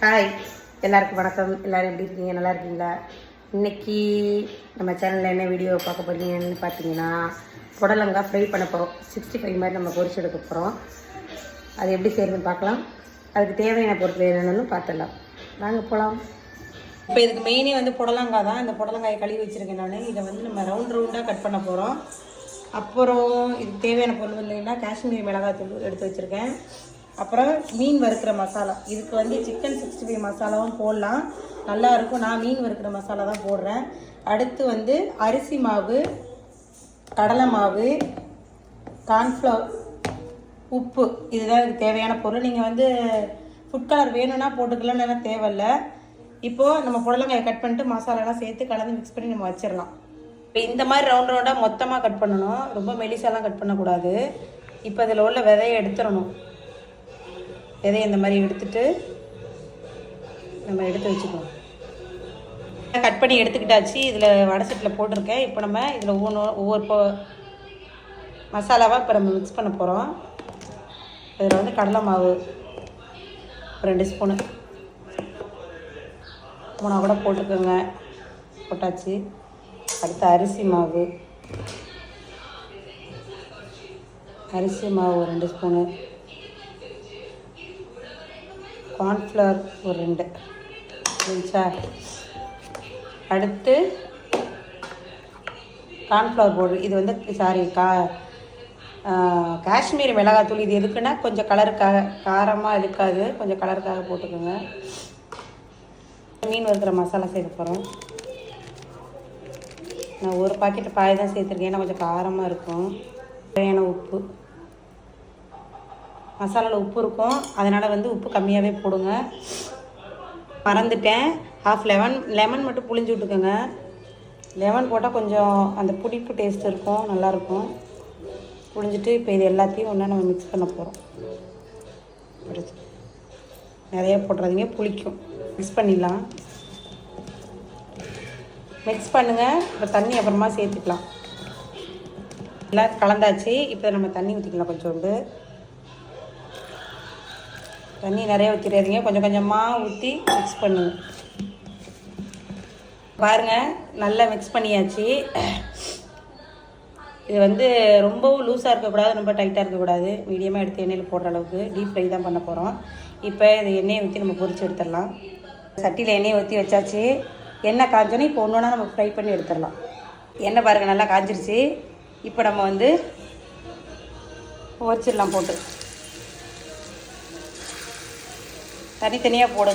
Hi எல்லாருக்கும் வணக்கம். எல்லாரும் எப்படி இருக்கீங்க? நல்லா இருக்கீங்களா? இன்னைக்கு நம்ம சேனலில் என்ன வீடியோ பார்க்க போகிறீங்கன்னு பார்த்தீங்கன்னா புடலங்காய் ஃப்ரை பண்ண போகிறோம் சிக்ஸ்டி ஃபைவ் மாதிரி நம்ம பொரிச்சு எடுக்க போகிறோம் அது எப்படி செய்யணும்னு பார்க்கலாம். அதுக்கு தேவையான பொருட்கள் என்னென்னு பார்த்துடலாம். வாங்க போகலாம் இப்போ இதுக்கு மெயினே வந்து புடலங்காய் தான். இந்த புடலங்காயை கழுவி வச்சுருக்கேன் நான். இதை வந்து நம்ம ரவுண்ட் ரவுண்டாக கட் பண்ண போகிறோம் அப்புறம் இதுக்கு தேவையான பொருள் இல்லைன்னா காஷ்மீரி மிளகாய் தூள் எடுத்து வச்சுருக்கேன். அப்புறம் மீன் வறுக்கிற மசாலா. இதுக்கு வந்து சிக்கன் சிக்ஸ்டி ஃபைவ் மசாலாவும் போடலாம். நல்லாயிருக்கும் நான் மீன் வறுக்கிற மசாலா தான் போடுறேன். அடுத்து வந்து அரிசி மாவு கடலை மாவு கார்ன்ஃப்ளவர் உப்பு. இதுதான் இதுக்கு தேவையான பொருள். நீங்கள் வந்து ஃபுட் கலர் வேணும்னா போட்டுக்கலாம் இல்லைன்னா தேவையில்ல. இப்போது நம்ம புடலங்காயை கட் பண்ணிட்டு மசாலாலாம் சேர்த்து கலந்து மிக்ஸ் பண்ணி நம்ம வச்சிடலாம். இப்போ இந்த மாதிரி ரவுண்ட் ரவுண்டாக மொத்தமாக கட் பண்ணணும். ரொம்ப மெலிசாலாம் கட் பண்ணக்கூடாது. இப்போ இதில் உள்ள விதையை எடுத்துடணும். எதையும் இந்த மாதிரி எடுத்துட்டு நம்ம எடுத்து வச்சுக்குவோம் கட் பண்ணி எடுத்துக்கிட்டாச்சு. இதில் வடசட்டில் போட்டிருக்கேன். இப்போ நம்ம இதில் ஒவ்வொன்று ஒவ்வொரு போ மசாலாவாக இப்போ நம்ம மிக்ஸ் பண்ண போகிறோம் இதில் வந்து கடலை மாவு ரெண்டு ஸ்பூனு மூணா கூட போட்டுக்கோங்க. போட்டாச்சு. அடுத்து அரிசி மாவு. அரிசி மாவு ஒரு ரெண்டு ஸ்பூனு கார்ன்ஃப்ளவர் ஒரு ரெண்டு. சரிங்களா அடுத்து கார்ன்ஃப்ளவர் பவுடர் இது வந்து சாரி கா காஷ்மீர் மிளகாத்தூள் இது எதுக்குன்னா கொஞ்சம் கலருக்காக காரமாக இருக்காது. கொஞ்சம் கலருக்காக போட்டுக்கோங்க. மீன் வறுக்கிற மசாலா சேர்க்க போகிறோம் நான் ஒரு பாக்கெட் பாய் தான் சேர்த்துருக்கேன். ஏன்னா கொஞ்சம் காரமாக இருக்கும். தேவையான உப்பு. மசாலாவில் உப்பு இருக்கும். அதனால் வந்து உப்பு கம்மியாகவே போடுங்க. மறந்துட்டேன். ஹாஃப் லெமன் லெமன் மட்டும் புளிஞ்சு விட்டுக்கோங்க. லெமன் போட்டால் கொஞ்சம் அந்த புளிப்பு டேஸ்ட் இருக்கும். நல்லாயிருக்கும் புளிஞ்சிட்டு இப்போ இது எல்லாத்தையும் ஒன்றா நம்ம மிக்ஸ் பண்ண போகிறோம் நிறைய போட்டுறாதீங்க. புளிக்கும். மிக்ஸ் பண்ணிடலாம். மிக்ஸ் பண்ணுங்கள் இப்போ தண்ணி அப்புறமா சேர்த்துக்கலாம். எல்லாம் கலந்தாச்சு. இப்போ நம்ம தண்ணி ஊற்றிக்கலாம் கொஞ்சோண்டு. தண்ணி நிறைய ஊற்றிடாதீங்க கொஞ்சம் கொஞ்சமாக ஊற்றி மிக்ஸ் பண்ணுங்க. பாருங்கள் நல்லா மிக்ஸ் பண்ணியாச்சு. இது வந்து ரொம்பவும் லூஸாக இருக்கக்கூடாது ரொம்ப டைட்டாக இருக்கக்கூடாது. மீடியமாக எடுத்து எண்ணெயில் போடுற அளவுக்கு டீப் ஃப்ரை தான் பண்ண போகிறோம் இப்போ இது எண்ணெயை ஊற்றி நம்ம பொரிச்சு எடுத்துடலாம். சட்டியில் எண்ணெயை ஊற்றி வச்சாச்சு. எண்ணெய் காஞ்சோன்னே இப்போ ஒன்று நம்ம ஃப்ரை பண்ணி எடுத்துடலாம். எண்ணெய் பாருங்கள் நல்லா காஞ்சிருச்சு. இப்போ நம்ம வந்து பொரிச்சிடலாம் போட்டு. தனித்தனியாக போடுங்க.